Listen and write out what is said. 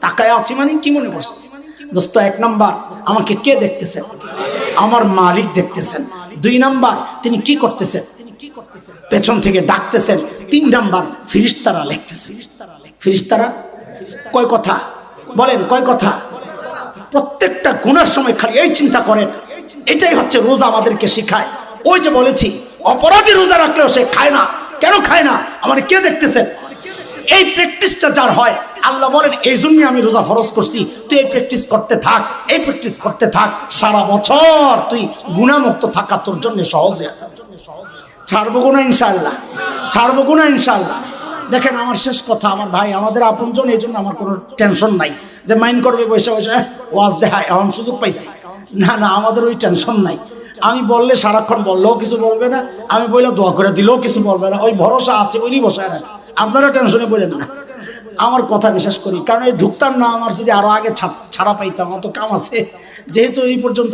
তাকায় আছি মানে কি মনে করছিস দোস্ত, এক নাম্বার, আমাকে কে দেখতেছেন আমার মালিক দেখতেছেন। দুই নাম্বার, তিনি কি করতেছেন? পেছন থেকে ডাকতেছেন। তিন নাম্বার, ফিরিস্তারা লিখতেছেন ফিরিস্তারা? কয় কথা? বলেন, কয় কথা? প্রত্যেকটা গুণার সময় খালি এই চিন্তা করেন। এটাই হচ্ছে রোজা আমাদেরকে শেখায়। ওই যে বলেছি, অপরাধী রোজা রাখলেও সে খায় না। কেন খায় না? আমার কে দেখতেছেন? এই প্র্যাকটিসটা যার হয় আল্লাহ বলেন এই জন্য আমি রোজা ফরজ করছি। তুই এই প্র্যাকটিস করতে থাক এই প্র্যাকটিস করতে থাক। সারা বছর তুই গুণামুক্ত থাকা তোর জন্য সহজ হয়ে যাবে। ছাড়বো গুণা ইনশাল্লাহ ছাড়বো গুণা ইনশাল্লাহ দেখেন আমার শেষ কথা আমার ভাই আমাদের আপনজন এই জন্য আমার কোনো টেনশন নাই। যে মাইন্ড করবে বসে বসে "এহ, ওয়াজ দেখায় এখন সুযোগ পাইছি। না না আমাদের ওই টেনশন নাই। আমি বললে সারাক্ষণ বললেও কিছু বলবে না আমি বললে দোয়া করে দিলেও কিছু বলবে না। ওই ভরসা আছে ওইনি বসায় রাখছে। আপনারা টেনশনে পড়েন না। আমার কথা বিশ্বাস করি। কারণ এই ঢুকতাম না, আমার যদি আরও আগে ছাড়া পাইতাম অত কাম আছে। যেহেতু এই পর্যন্ত